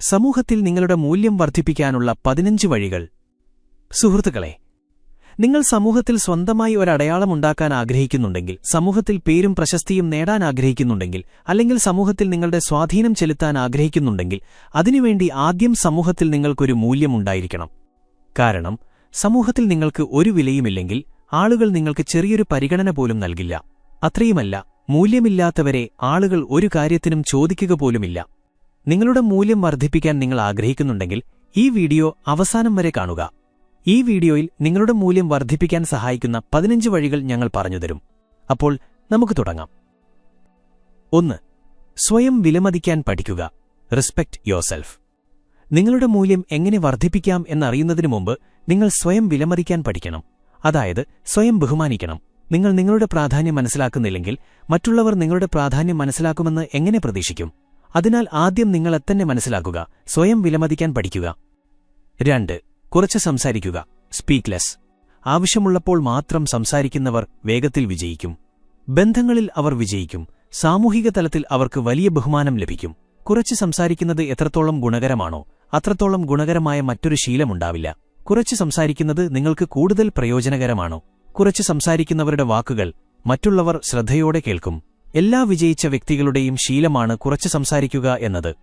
സമൂഹത്തിൽ നിങ്ങളുടെ മൂല്യം വർദ്ധിപ്പിക്കാനുള്ള പതിനഞ്ച് വഴികൾ. സുഹൃത്തുക്കളെ നിങ്ങൾ സമൂഹത്തിൽ സ്വന്തമായി ഒരടയാളമുണ്ടാക്കാൻ ആഗ്രഹിക്കുന്നുണ്ടെങ്കിൽ സമൂഹത്തിൽ പേരും പ്രശസ്തിയും നേടാൻ ആഗ്രഹിക്കുന്നുണ്ടെങ്കിൽ അല്ലെങ്കിൽ സമൂഹത്തിൽ നിങ്ങളുടെ സ്വാധീനം ചെലുത്താൻ ആഗ്രഹിക്കുന്നുണ്ടെങ്കിൽ അതിനുവേണ്ടി ആദ്യം സമൂഹത്തിൽ നിങ്ങൾക്കൊരു മൂല്യമുണ്ടായിരിക്കണം കാരണം സമൂഹത്തിൽ നിങ്ങൾക്ക് ഒരു വിലയുമില്ലെങ്കിൽ ആളുകൾ നിങ്ങൾക്ക് ചെറിയൊരു പരിഗണന പോലും നൽകില്ല. അത്രയുമല്ല മൂല്യമില്ലാത്തവരെ ആളുകൾ ഒരു കാര്യത്തിനും ചോദിക്കുക പോലുമില്ല. നിങ്ങളുടെ മൂല്യം വർദ്ധിപ്പിക്കാൻ നിങ്ങൾ ആഗ്രഹിക്കുന്നുണ്ടെങ്കിൽ ഈ വീഡിയോ അവസാനം വരെ കാണുക. ഈ വീഡിയോയിൽ നിങ്ങളുടെ മൂല്യം വർദ്ധിപ്പിക്കാൻ സഹായിക്കുന്ന പതിനഞ്ച് വഴികൾ ഞങ്ങൾ പറഞ്ഞുതരും അപ്പോൾ നമുക്ക് തുടങ്ങാം. ഒന്ന് സ്വയം വിലമതിക്കാൻ പഠിക്കുക. റെസ്പെക്ട് യോർസെൽഫ് നിങ്ങളുടെ മൂല്യം എങ്ങനെ വർദ്ധിപ്പിക്കാം എന്നറിയുന്നതിനു മുമ്പ് നിങ്ങൾ സ്വയം വിലമതിക്കാൻ പഠിക്കണം. അതായത് സ്വയം ബഹുമാനിക്കണം. നിങ്ങൾ നിങ്ങളുടെ പ്രാധാന്യം മനസ്സിലാക്കുന്നില്ലെങ്കിൽ മറ്റുള്ളവർ നിങ്ങളുടെ പ്രാധാന്യം മനസ്സിലാക്കുമെന്ന് എങ്ങനെ പ്രതീക്ഷിക്കും? അതിനാൽ ആദ്യം നിങ്ങളെത്തന്നെ മനസ്സിലാക്കുക സ്വയം വിലമതിക്കാൻ പഠിക്കുക. രണ്ട് കുറച്ച് സംസാരിക്കുക. സ്പീക്ക്ലെസ്. ആവശ്യമുള്ളപ്പോൾ മാത്രം സംസാരിക്കുന്നവർ വേഗത്തിൽ വിജയിക്കും. ബന്ധങ്ങളിൽ അവർ വിജയിക്കും. സാമൂഹിക തലത്തിൽ അവർക്ക് വലിയ ബഹുമാനം ലഭിക്കും. കുറച്ച് സംസാരിക്കുന്നത് എത്രത്തോളം ഗുണകരമാണോ അത്രത്തോളം ഗുണകരമായ മറ്റൊരു ശീലമുണ്ടാവില്ല. കുറച്ച് സംസാരിക്കുന്നത് നിങ്ങൾക്ക് കൂടുതൽ പ്രയോജനകരമാണോ കുറച്ച് സംസാരിക്കുന്നവരുടെ വാക്കുകൾ മറ്റുള്ളവർ ശ്രദ്ധയോടെ കേൾക്കും. എല്ലാ വിജയിച്ച വ്യക്തികളുടെയും ശീലമാണ് കുറച്ച് സംസാരിക്കുക എന്നത്.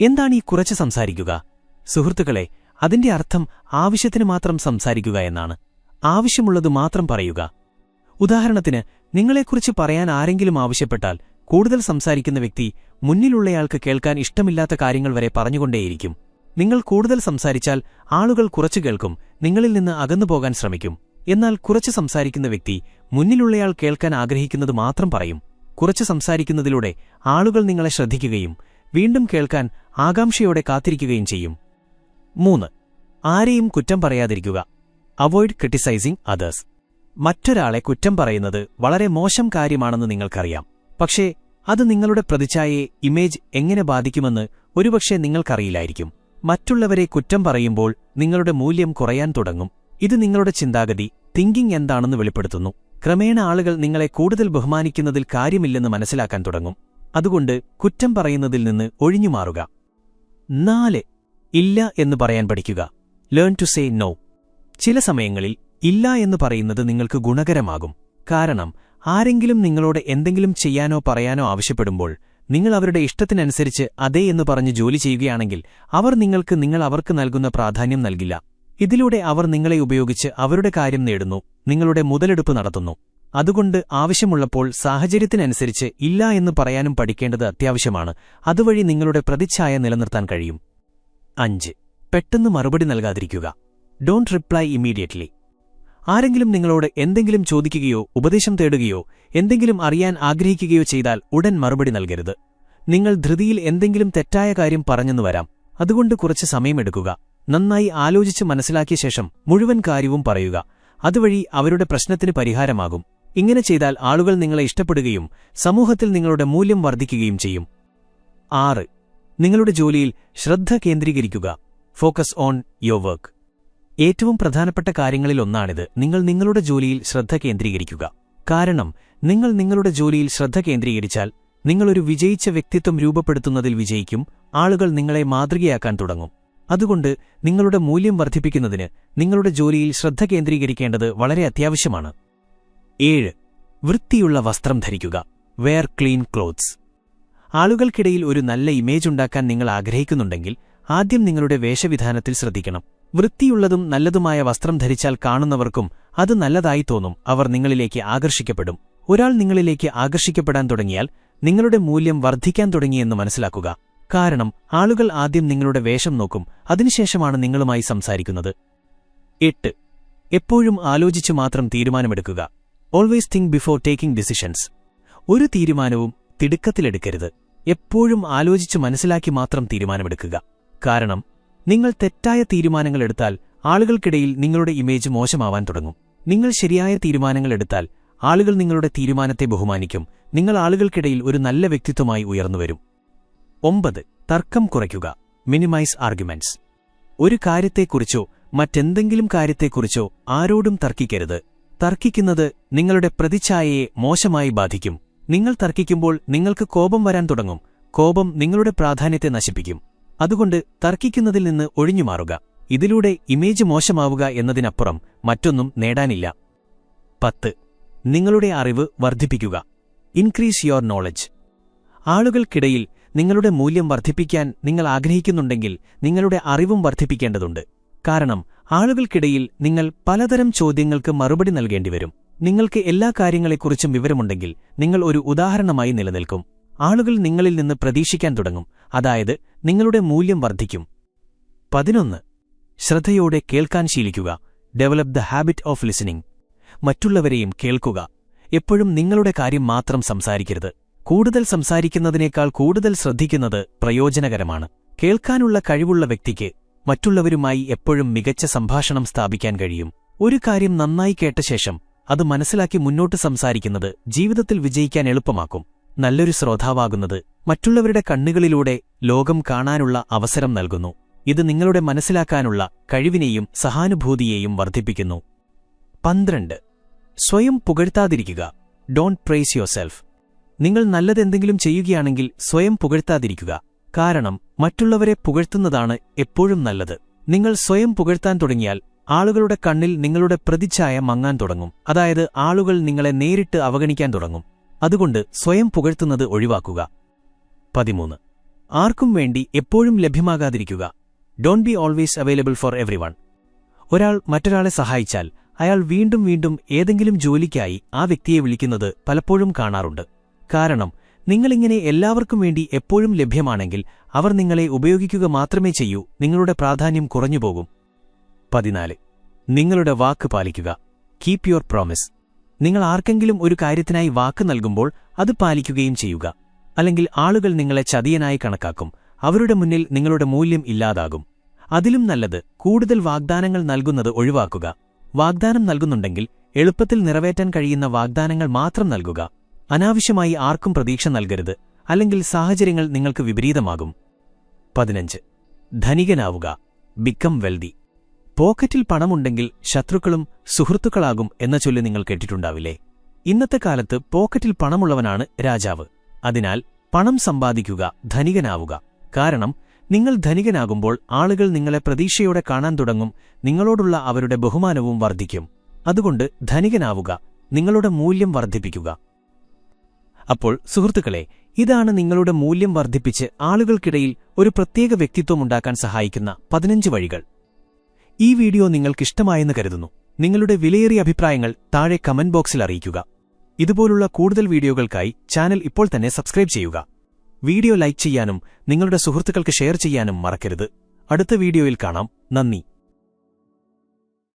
എന്താണ് ഈ കുറച്ച് സംസാരിക്കുക? സുഹൃത്തുക്കളെ അതിന്റെ അർത്ഥം ആവശ്യത്തിന് മാത്രം സംസാരിക്കുക എന്നാണ്. ആവശ്യമുള്ളത് മാത്രം പറയുക. ഉദാഹരണത്തിന് നിങ്ങളെക്കുറിച്ച് പറയാൻ ആരെങ്കിലും ആവശ്യപ്പെട്ടാൽ കൂടുതൽ സംസാരിക്കുന്ന വ്യക്തി മുന്നിലുള്ളയാൾക്ക് കേൾക്കാൻ ഇഷ്ടമില്ലാത്ത കാര്യങ്ങൾ വരെ പറഞ്ഞുകൊണ്ടേയിരിക്കും. നിങ്ങൾ കൂടുതൽ സംസാരിച്ചാൽ ആളുകൾ കുറച്ചു കേൾക്കും നിങ്ങളിൽ നിന്ന് അകന്നു പോകാൻ ശ്രമിക്കും. എന്നാൽ കുറച്ച് സംസാരിക്കുന്ന വ്യക്തി മുന്നിലുള്ളയാൾ കേൾക്കാൻ ആഗ്രഹിക്കുന്നത് മാത്രം പറയും. കുറച്ച് സംസാരിക്കുന്നതിലൂടെ ആളുകൾ നിങ്ങളെ ശ്രദ്ധിക്കുകയും വീണ്ടും കേൾക്കാൻ ആകാംക്ഷയോടെ കാത്തിരിക്കുകയും ചെയ്യും. മൂന്ന്. ആരെയും കുറ്റം പറയാതിരിക്കുക. അവോയ്ഡ് ക്രിട്ടിസൈസിംഗ് അതേഴ്സ് മറ്റൊരാളെ കുറ്റം പറയുന്നത് വളരെ മോശം കാര്യമാണെന്ന് നിങ്ങൾക്കറിയാം. പക്ഷേ അത് നിങ്ങളുടെ പ്രതിച്ഛായയെ ഇമേജ് എങ്ങനെ ബാധിക്കുമെന്ന് ഒരുപക്ഷെ നിങ്ങൾക്കറിയില്ലായിരിക്കും. മറ്റുള്ളവരെ കുറ്റം പറയുമ്പോൾ നിങ്ങളുടെ മൂല്യം കുറയാൻ തുടങ്ങും. ഇത് നിങ്ങളുടെ ചിന്താഗതി തിങ്കിംഗ് എന്താണെന്ന് വെളിപ്പെടുത്തുന്നു. ക്രമേണ ആളുകൾ നിങ്ങളെ കൂടുതൽ ബഹുമാനിക്കുന്നതിൽ കാര്യമില്ലെന്ന് മനസ്സിലാക്കാൻ തുടങ്ങും. അതുകൊണ്ട് കുറ്റം പറയുന്നതിൽ നിന്ന് ഒഴിഞ്ഞുമാറുക നാല് ഇല്ല എന്ന് പറയാൻ പഠിക്കുക. ലേൺ ടു സേ നോ ചില സമയങ്ങളിൽ ഇല്ല എന്ന് പറയുന്നത് നിങ്ങൾക്ക് ഗുണകരമാകും. കാരണം ആരെങ്കിലും നിങ്ങളോട് എന്തെങ്കിലും ചെയ്യാനോ പറയാനോ ആവശ്യപ്പെടുമ്പോൾ നിങ്ങൾ അവരുടെ ഇഷ്ടത്തിനനുസരിച്ച് അതേ എന്ന് പറഞ്ഞ് ജോലി ചെയ്യുകയാണെങ്കിൽ അവർ നിങ്ങൾക്ക് നിങ്ങൾ അവർക്ക് നൽകുന്ന പ്രാധാന്യം നൽകില്ല. ഇതിലൂടെ അവർ നിങ്ങളെ ഉപയോഗിച്ച് അവരുടെ കാര്യം നേടുന്നു നിങ്ങളുടെ മുതലെടുപ്പ് നടത്തുന്നു. അതുകൊണ്ട് ആവശ്യമുള്ളപ്പോൾ സാഹചര്യത്തിനനുസരിച്ച് ഇല്ല എന്ന് പറയാനും പഠിക്കേണ്ടത് അത്യാവശ്യമാണ്. അതുവഴി നിങ്ങളുടെ പ്രതിച്ഛായ നിലനിർത്താൻ കഴിയും. അഞ്ച്. പെട്ടെന്ന് മറുപടി നൽകാതിരിക്കുക. ഡോണ്ട് റിപ്ലൈ ഇമ്മീഡിയറ്റ്ലി ആരെങ്കിലും നിങ്ങളോട് എന്തെങ്കിലും ചോദിക്കുകയോ ഉപദേശം തേടുകയോ എന്തെങ്കിലും അറിയാൻ ആഗ്രഹിക്കുകയോ ചെയ്താൽ ഉടൻ മറുപടി നൽകരുത്. നിങ്ങൾ ധൃതിയിൽ എന്തെങ്കിലും തെറ്റായ കാര്യം പറഞ്ഞെന്നു വരാം. അതുകൊണ്ട് കുറച്ച് സമയമെടുക്കുക. നന്നായി ആലോചിച്ച് മനസ്സിലാക്കിയ ശേഷം മുഴുവൻ കാര്യവും പറയുക. അതുവഴി അവരുടെ പ്രശ്നത്തിന് പരിഹാരമാകും. ഇങ്ങനെ ചെയ്താൽ ആളുകൾ നിങ്ങളെ ഇഷ്ടപ്പെടുകയും സമൂഹത്തിൽ നിങ്ങളുടെ മൂല്യം വർദ്ധിക്കുകയും ചെയ്യും. ആറ്. നിങ്ങളുടെ ജോലിയിൽ ശ്രദ്ധ കേന്ദ്രീകരിക്കുക. ഫോക്കസ് ഓൺ യുവർ വർക്ക് ഏറ്റവും പ്രധാനപ്പെട്ട കാര്യങ്ങളിലൊന്നാണിത് നിങ്ങൾ നിങ്ങളുടെ ജോലിയിൽ ശ്രദ്ധ കേന്ദ്രീകരിക്കുക. കാരണം നിങ്ങൾ നിങ്ങളുടെ ജോലിയിൽ ശ്രദ്ധ കേന്ദ്രീകരിച്ചാൽ നിങ്ങളൊരു വിജയിച്ച വ്യക്തിത്വം രൂപപ്പെടുത്തുന്നതിൽ വിജയിക്കും ആളുകൾ നിങ്ങളെ മാതൃകയാക്കാൻ തുടങ്ങും. അതുകൊണ്ട് നിങ്ങളുടെ മൂല്യം വർദ്ധിപ്പിക്കുന്നതിന് നിങ്ങളുടെ ജോലിയിൽ ശ്രദ്ധ കേന്ദ്രീകരിക്കേണ്ടത് വളരെ അത്യാവശ്യമാണ്. ഏഴ് വൃത്തിയുള്ള വസ്ത്രം ധരിക്കുക. വെയർ ക്ലീൻ ക്ലോത്ത്സ് ആളുകൾക്കിടയിൽ ഒരു നല്ല ഇമേജ് ഉണ്ടാക്കാൻ നിങ്ങൾ ആഗ്രഹിക്കുന്നുണ്ടെങ്കിൽ ആദ്യം നിങ്ങളുടെ വേഷവിധാനത്തിൽ ശ്രദ്ധിക്കണം. വൃത്തിയുള്ളതും നല്ലതുമായ വസ്ത്രം ധരിച്ചാൽ കാണുന്നവർക്കും അത് നല്ലതായി തോന്നും. അവർ നിങ്ങളിലേക്ക് ആകർഷിക്കപ്പെടും. ഒരാൾ നിങ്ങളിലേക്ക് ആകർഷിക്കപ്പെടാൻ തുടങ്ങിയാൽ നിങ്ങളുടെ മൂല്യം വർദ്ധിക്കാൻ തുടങ്ങിയെന്ന് മനസ്സിലാക്കുക. കാരണം ആളുകൾ ആദ്യം നിങ്ങളുടെ വേഷം നോക്കും അതിനുശേഷമാണ് നിങ്ങളുമായി സംസാരിക്കുന്നത്. എട്ട്. എപ്പോഴും ആലോചിച്ചു മാത്രം തീരുമാനമെടുക്കുക. Always think before taking decisions ഒരു തീരുമാനവും തിടുക്കത്തിലെടുക്കരുത്. എപ്പോഴും ആലോചിച്ചു മനസ്സിലാക്കി മാത്രം തീരുമാനമെടുക്കുക. കാരണം നിങ്ങൾ തെറ്റായ തീരുമാനങ്ങൾ എടുത്താൽ ആളുകൾക്കിടയിൽ നിങ്ങളുടെ ഇമേജ് മോശമാവാൻ തുടങ്ങും. നിങ്ങൾ ശരിയായ തീരുമാനങ്ങൾ എടുത്താൽ ആളുകൾ നിങ്ങളുടെ തീരുമാനത്തെ ബഹുമാനിക്കും. നിങ്ങൾ ആളുകൾക്കിടയിൽ ഒരു നല്ല വ്യക്തിത്വമായി ഉയർന്നുവരും ഒമ്പത് തർക്കം കുറയ്ക്കുക. Minimise arguments. ഒരു കാര്യത്തെക്കുറിച്ചോ മറ്റെന്തെങ്കിലും കാര്യത്തെക്കുറിച്ചോ ആരോടും തർക്കിക്കരുത്. തർക്കിക്കുന്നത് നിങ്ങളുടെ പ്രതിച്ഛായയെ മോശമായി ബാധിക്കും. നിങ്ങൾ തർക്കിക്കുമ്പോൾ നിങ്ങൾക്ക് കോപം വരാൻ തുടങ്ങും. കോപം നിങ്ങളുടെ പ്രാധാന്യത്തെ നശിപ്പിക്കും. അതുകൊണ്ട് തർക്കിക്കുന്നതിൽ നിന്ന് ഒഴിഞ്ഞുമാറുക ഇതിലൂടെ ഇമേജ് മോശമാവുക എന്നതിനപ്പുറം മറ്റൊന്നും നേടാനില്ല. പത്ത് നിങ്ങളുടെ അറിവ് വർദ്ധിപ്പിക്കുക. Increase your knowledge. ആളുകൾക്കിടയിൽ നിങ്ങളുടെ മൂല്യം വർദ്ധിപ്പിക്കാൻ നിങ്ങൾ ആഗ്രഹിക്കുന്നുണ്ടെങ്കിൽ നിങ്ങളുടെ അറിവും വർദ്ധിപ്പിക്കേണ്ടതുണ്ട്. കാരണം ആളുകൾക്കിടയിൽ നിങ്ങൾ പലതരം ചോദ്യങ്ങൾക്ക് മറുപടി നൽകേണ്ടിവരും. നിങ്ങൾക്ക് എല്ലാ കാര്യങ്ങളെക്കുറിച്ചും വിവരമുണ്ടെങ്കിൽ നിങ്ങൾ ഒരു ഉദാഹരണമായി നിലനിൽക്കും. ആളുകൾ നിങ്ങളിൽ നിന്ന് പ്രതീക്ഷിക്കാൻ തുടങ്ങും. അതായത് നിങ്ങളുടെ മൂല്യം വർദ്ധിക്കും. പതിനൊന്ന്. ശ്രദ്ധയോടെ കേൾക്കാൻ ശീലിക്കുക. Develop the habit of listening മറ്റുള്ളവരെയും കേൾക്കുക. എപ്പോഴും നിങ്ങളുടെ കാര്യം മാത്രം സംസാരിക്കരുത്. കൂടുതൽ സംസാരിക്കുന്നതിനേക്കാൾ കൂടുതൽ ശ്രദ്ധിക്കുന്നത് പ്രയോജനകരമാണ്. കേൾക്കാനുള്ള കഴിവുള്ള വ്യക്തിക്ക് മറ്റുള്ളവരുമായി എപ്പോഴും മികച്ച സംഭാഷണം സ്ഥാപിക്കാൻ കഴിയും. ഒരു കാര്യം നന്നായി കേട്ട ശേഷം അത് മനസ്സിലാക്കി മുന്നോട്ട് സംസാരിക്കുന്നത് ജീവിതത്തിൽ വിജയിക്കാൻ എളുപ്പമാക്കും. നല്ലൊരു ശ്രോതാവാകുന്നത് മറ്റുള്ളവരുടെ കണ്ണുകളിലൂടെ ലോകം കാണാനുള്ള അവസരം നൽകുന്നു. ഇത് നിങ്ങളുടെ മനസ്സിലാക്കാനുള്ള കഴിവിനെയും സഹാനുഭൂതിയെയും വർദ്ധിപ്പിക്കുന്നു. പന്ത്രണ്ട്. സ്വയം പുകഴ്ത്താതിരിക്കുക. Don't praise yourself. നിങ്ങൾ നല്ലതെന്തെങ്കിലും ചെയ്യുകയാണെങ്കിൽ സ്വയം പുകഴ്ത്താതിരിക്കുക. കാരണം മറ്റുള്ളവരെ പുകഴ്ത്തുന്നതാണ് എപ്പോഴും നല്ലത്. നിങ്ങൾ സ്വയം പുകഴ്ത്താൻ തുടങ്ങിയാൽ ആളുകളുടെ കണ്ണിൽ നിങ്ങളുടെ പ്രതിച്ഛായ മങ്ങാൻ തുടങ്ങും. അതായത് ആളുകൾ നിങ്ങളെ നേരിട്ട് അവഗണിക്കാൻ തുടങ്ങും. അതുകൊണ്ട് സ്വയം പുകഴ്ത്തുന്നത് ഒഴിവാക്കുക. പതിമൂന്ന്. ആർക്കും വേണ്ടി എപ്പോഴും ലഭ്യമാകാതിരിക്കുക. Don't be always available for every ഒരാൾ മറ്റൊരാളെ സഹായിച്ചാൽ അയാൾ വീണ്ടും വീണ്ടും ഏതെങ്കിലും ജോലിക്കായി ആ വ്യക്തിയെ വിളിക്കുന്നത് പലപ്പോഴും കാണാറുണ്ട്. കാരണം നിങ്ങളിങ്ങനെ എല്ലാവർക്കും വേണ്ടി എപ്പോഴും ലഭ്യമാണെങ്കിൽ അവർ നിങ്ങളെ ഉപയോഗിക്കുക മാത്രമേ ചെയ്യൂ നിങ്ങളുടെ പ്രാധാന്യം കുറഞ്ഞുപോകും. പതിനാല്. നിങ്ങളുടെ വാക്ക് പാലിക്കുക. കീപ് യുവർ പ്രോമിസ് നിങ്ങൾ ആർക്കെങ്കിലും ഒരു കാര്യത്തിനായി വാക്ക് നൽകുമ്പോൾ അത് പാലിക്കുകയും ചെയ്യുക. അല്ലെങ്കിൽ ആളുകൾ നിങ്ങളെ ചതിയനായി കണക്കാക്കും. അവരുടെ മുന്നിൽ നിങ്ങളുടെ മൂല്യം ഇല്ലാതാകും. അതിലും നല്ലത് കൂടുതൽ വാഗ്ദാനങ്ങൾ നൽകുന്നത് ഒഴിവാക്കുക. വാഗ്ദാനം നൽകുന്നുണ്ടെങ്കിൽ എളുപ്പത്തിൽ നിറവേറ്റാൻ കഴിയുന്ന വാഗ്ദാനങ്ങൾ മാത്രം നൽകുക. അനാവശ്യമായി ആർക്കും പ്രതീക്ഷ നൽകരുത് അല്ലെങ്കിൽ സാഹചര്യങ്ങൾ നിങ്ങൾക്ക് വിപരീതമാകും. പതിനഞ്ച്. ധനികനാവുക. ബിക്കം വെൽതി പോക്കറ്റിൽ പണമുണ്ടെങ്കിൽ ശത്രുക്കളും സുഹൃത്തുക്കളാകും എന്ന ചൊല്ലി നിങ്ങൾ കേട്ടിട്ടുണ്ടാവില്ലേ? ഇന്നത്തെ കാലത്ത് പോക്കറ്റിൽ പണമുള്ളവനാണ് രാജാവ്. അതിനാൽ പണം സമ്പാദിക്കുക ധനികനാവുക. കാരണം നിങ്ങൾ ധനികനാകുമ്പോൾ ആളുകൾ നിങ്ങളെ പ്രതീക്ഷയോടെ കാണാൻ തുടങ്ങും നിങ്ങളോടുള്ള അവരുടെ ബഹുമാനവും വർദ്ധിക്കും. അതുകൊണ്ട് ധനികനാവുക നിങ്ങളുടെ മൂല്യം വർദ്ധിപ്പിക്കുക. അപ്പോൾ സുഹൃത്തുക്കളെ ഇതാണ് നിങ്ങളുടെ മൂല്യം വർദ്ധിപ്പിച്ച് ആളുകൾക്കിടയിൽ ഒരു പ്രത്യേക വ്യക്തിത്വമുണ്ടാക്കാൻ സഹായിക്കുന്ന പതിനഞ്ച് വഴികൾ. ഈ വീഡിയോ നിങ്ങൾക്കിഷ്ടമായെന്ന് കരുതുന്നു. നിങ്ങളുടെ വിലയേറിയ അഭിപ്രായങ്ങൾ താഴെ കമന്റ് ബോക്സിൽ അറിയിക്കുക. ഇതുപോലുള്ള കൂടുതൽ വീഡിയോകൾക്കായി ചാനൽ ഇപ്പോൾ തന്നെ സബ്സ്ക്രൈബ് ചെയ്യുക. വീഡിയോ ലൈക്ക് ചെയ്യാനും നിങ്ങളുടെ സുഹൃത്തുക്കൾക്ക് ഷെയർ ചെയ്യാനും മറക്കരുത്. അടുത്ത വീഡിയോയിൽ കാണാം. നന്ദി.